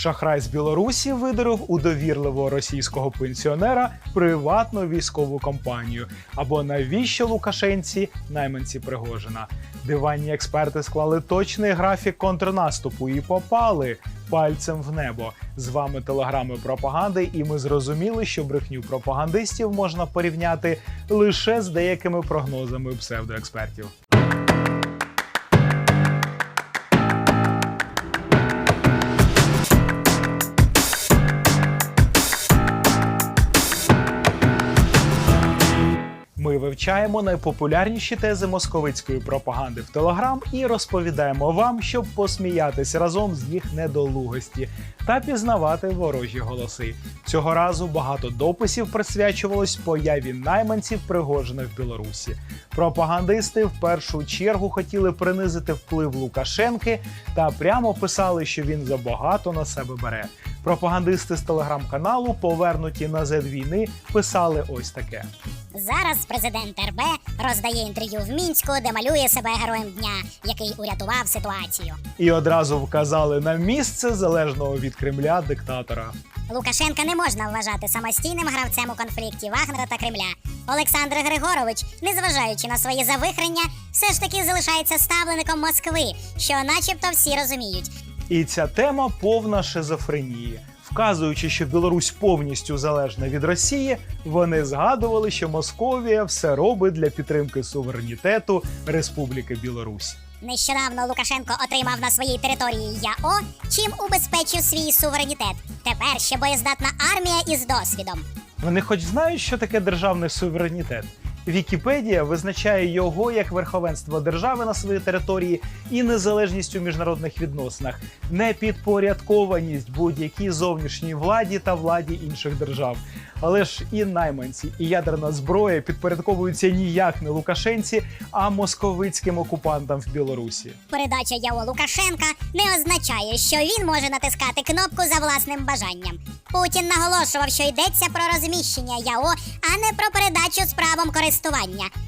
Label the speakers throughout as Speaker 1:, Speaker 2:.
Speaker 1: Шахрай з Білорусі видерив у довірливого російського пенсіонера приватну військову компанію. Або навіщо Лукашенці найманці Пригожина? Диванні експерти склали точний графік контрнаступу і попали пальцем в небо. З вами телеграми пропаганди, і ми зрозуміли, що брехню пропагандистів можна порівняти лише з деякими прогнозами псевдоекспертів. Вивчаємо найпопулярніші тези московицької пропаганди в Телеграм і розповідаємо вам, щоб посміятися разом з їх недолугості та пізнавати ворожі голоси. Цього разу багато дописів присвячувалось появі найманців Пригожина в Білорусі. Пропагандисти в першу чергу хотіли принизити вплив Лукашенки та прямо писали, що він забагато на себе бере. Пропагандисти з телеграм-каналу, повернуті на Z війни, писали ось таке.
Speaker 2: Зараз президент РБ роздає інтерв'ю в мінську, де малює себе героєм дня, який урятував ситуацію.
Speaker 1: і одразу вказали на місце залежного від Кремля диктатора.
Speaker 2: Лукашенка не можна вважати самостійним гравцем у конфлікті Вагнера та Кремля. Олександр Григорович, незважаючи на свої завихрення, все ж таки залишається ставлеником Москви, що, начебто, всі розуміють.
Speaker 1: І ця тема повна шизофренії. Вказуючи, що Білорусь повністю залежна від Росії, вони згадували, що Московія все робить для підтримки суверенітету Республіки Білорусь.
Speaker 2: Нещодавно Лукашенко отримав на своїй території ЯО, чим убезпечив свій суверенітет. Тепер ще боєздатна армія із досвідом.
Speaker 1: Вони хоч знають, що таке державний суверенітет. Вікіпедія визначає його як верховенство держави на своїй території і незалежність у міжнародних відносинах, непідпорядкованість будь-якій зовнішній владі та владі інших держав. Але ж і найманці, і ядерна зброя підпорядковуються ніяк не Лукашенці, а московицьким окупантам в Білорусі.
Speaker 2: Передача ЯО Лукашенка не означає, що він може натискати кнопку за власним бажанням. Путін наголошував, що йдеться про розміщення ЯО, а не про передачу з правом користування.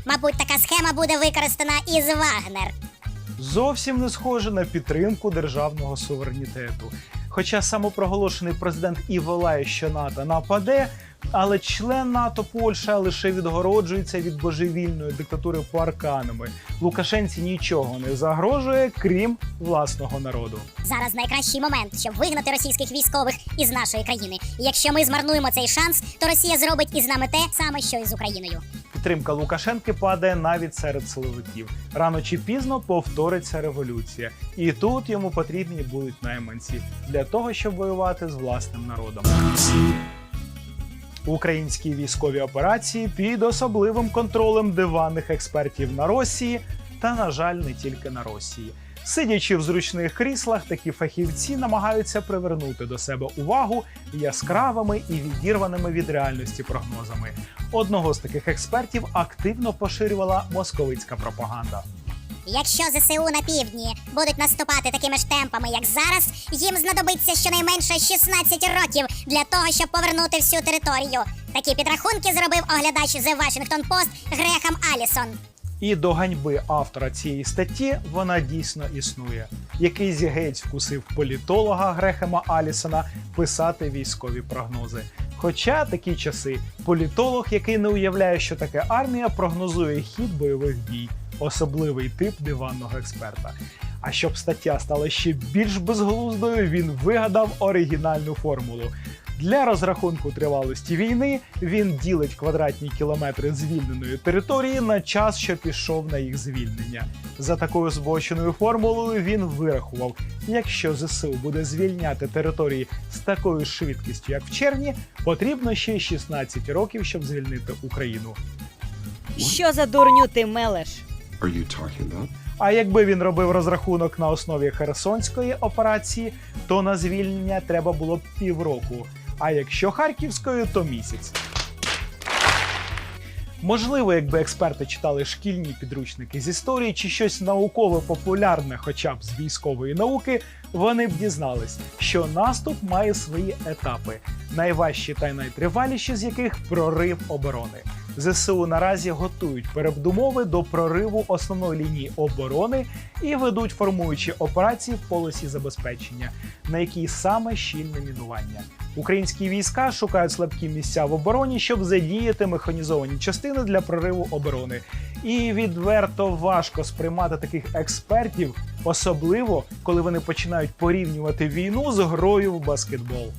Speaker 2: Мабуть, така схема буде використана із Вагнер.
Speaker 1: зовсім не схоже на підтримку державного суверенітету. Хоча самопроголошений президент і волає, що НАТО нападе, але член НАТО Польща лише відгороджується від божевільної диктатури парканами. Лукашенці нічого не загрожує, крім власного народу.
Speaker 2: Зараз найкращий момент, щоб вигнати російських військових із нашої країни. І якщо ми змарнуємо цей шанс, то Росія зробить із нами те саме, що і з Україною.
Speaker 1: Підтримка Лукашенки падає навіть серед силовиків. Рано чи пізно повториться революція, і тут йому потрібні будуть найманці для того, щоб воювати з власним народом. Українські військові операції під особливим контролем диванних експертів на Росії, та, на жаль, не тільки на Росії. Сидячи в зручних кріслах, такі фахівці намагаються привернути до себе увагу яскравими і відірваними від реальності прогнозами. Одного з таких експертів активно поширювала московицька пропаганда.
Speaker 2: Якщо ЗСУ на півдні будуть наступати такими ж темпами, як зараз, їм знадобиться щонайменше 16 років для того, щоб повернути всю територію. Такі підрахунки зробив оглядач The Washington Post Грехам Алісон.
Speaker 1: І до ганьби автора цієї статті вона дійсно існує. Якийсь гець вкусив політолога Грехема Алісона писати військові прогнози. Хоча такі часи політолог, який не уявляє, що таке армія, прогнозує хід бойових дій, особливий тип диванного експерта. А щоб стаття стала ще більш безглуздою, він вигадав оригінальну формулу. Для розрахунку тривалості війни він ділить квадратні кілометри звільненої території на час, що пішов на їх звільнення. За такою збоченою формулою він вирахував, якщо ЗСУ буде звільняти території з такою швидкістю, як в червні, потрібно ще 16 років, щоб звільнити Україну.
Speaker 3: Що за дурню ти мелеш?
Speaker 4: are you talking about?
Speaker 1: А якби він робив розрахунок на основі Херсонської операції, то на звільнення треба було б півроку. А якщо харківською, то місяць. Можливо, якби експерти читали шкільні підручники з історії чи щось науково популярне, хоча б з військової науки, вони б дізнались, що наступ має свої етапи, найважчі та найтриваліші з яких прорив оборони. ЗСУ наразі готують передумови до прориву основної лінії оборони і ведуть формуючі операції в полосі забезпечення, на якій саме щільне мінування. Українські війська шукають слабкі місця в обороні, щоб задіяти механізовані частини для прориву оборони. І відверто важко сприймати таких експертів, особливо коли вони починають порівнювати війну з грою в баскетбол.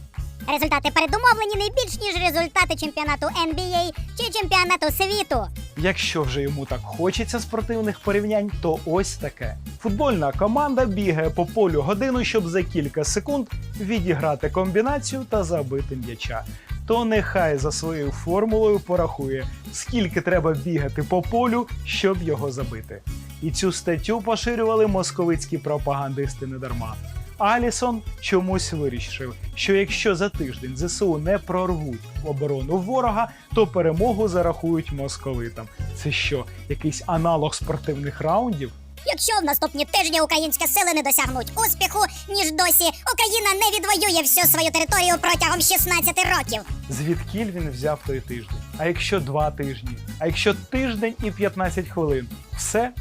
Speaker 2: Результати передумовлені не більш ніж результати чемпіонату NBA чи чемпіонату світу.
Speaker 1: Якщо вже йому так хочеться спортивних порівнянь, то ось таке: футбольна команда бігає по полю годину, щоб за кілька секунд відіграти комбінацію та забити м'яча. То нехай за своєю формулою порахує, скільки треба бігати по полю, щоб його забити. І цю статтю поширювали московицькі пропагандисти недарма. Алісон чомусь вирішив, що якщо за тиждень ЗСУ не прорвуть оборону ворога, то перемогу зарахують московитам. Це що, якийсь аналог спортивних раундів?
Speaker 2: Якщо в наступні тижні українські сили не досягнуть успіху, ніж досі Україна не відвоює всю свою територію протягом 16 років.
Speaker 1: Звідкіль він взяв той тиждень? А якщо два тижні? А якщо тиждень і 15 хвилин? Все?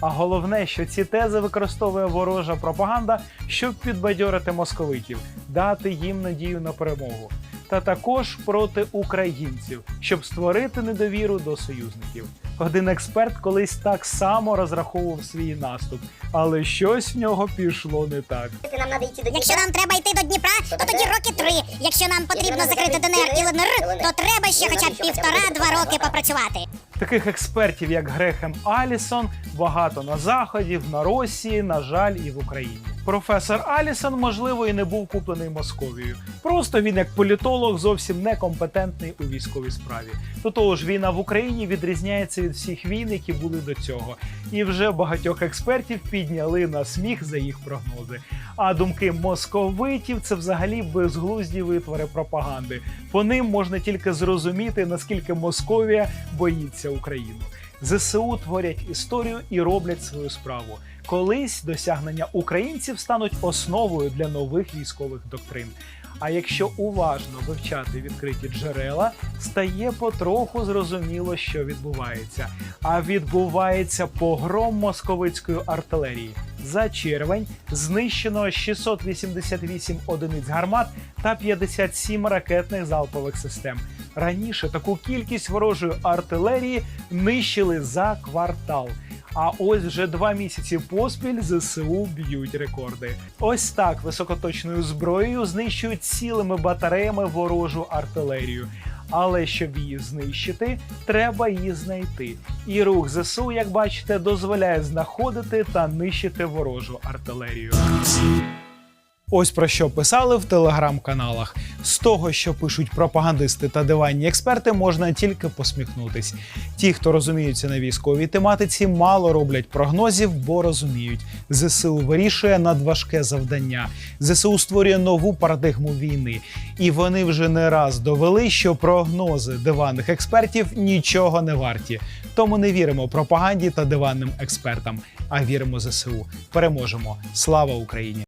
Speaker 1: А головне, що ці тези використовує ворожа пропаганда, щоб підбадьорити московитів, дати їм надію на перемогу. Та також проти українців, щоб створити недовіру до союзників. Один експерт колись так само розраховував свій наступ, але щось в нього пішло не так.
Speaker 2: Якщо нам треба йти до Дніпра, то тоді роки три. Якщо нам потрібно закрити ДНР і ЛНР, то треба ще хоча б півтора-два роки попрацювати.
Speaker 1: Таких експертів, як Грехем Алісон, багато на заході, на Росії, на жаль, і в Україні. Професор Алісон, можливо, і не був куплений Московією. Просто він, як політолог, зовсім некомпетентний у військовій справі. До того ж, війна в Україні відрізняється від всіх війн, які були до цього. І вже багатьох експертів підняли на сміх за їх прогнози. А думки московитів це взагалі безглузді витвори пропаганди. По ним можна тільки зрозуміти, наскільки Московія боїться Україну. ЗСУ творять історію і роблять свою справу. Колись досягнення українців стануть основою для нових військових доктрин. А якщо уважно вивчати відкриті джерела, стає потроху зрозуміло, що відбувається. А відбувається погром московицької артилерії. За червень знищено 688 одиниць гармат та 57 ракетних залпових систем. Раніше таку кількість ворожої артилерії нищили за квартал. А ось вже два місяці поспіль ЗСУ б'ють рекорди. Ось так високоточною зброєю знищують цілими батареями ворожу артилерію. Але щоб її знищити, треба її знайти. І рух ЗСУ, як бачите, дозволяє знаходити та нищити ворожу артилерію. Ось про що писали в телеграм-каналах. З того, що пишуть пропагандисти та диванні експерти, можна тільки посміхнутись. Ті, хто розуміються на військовій тематиці, мало роблять прогнозів, бо розуміють, ЗСУ вирішує надважке завдання. ЗСУ створює нову парадигму війни, і вони вже не раз довели, що прогнози диванних експертів нічого не варті. Тому не віримо пропаганді та диванним експертам, а віримо ЗСУ. Переможемо! Слава Україні!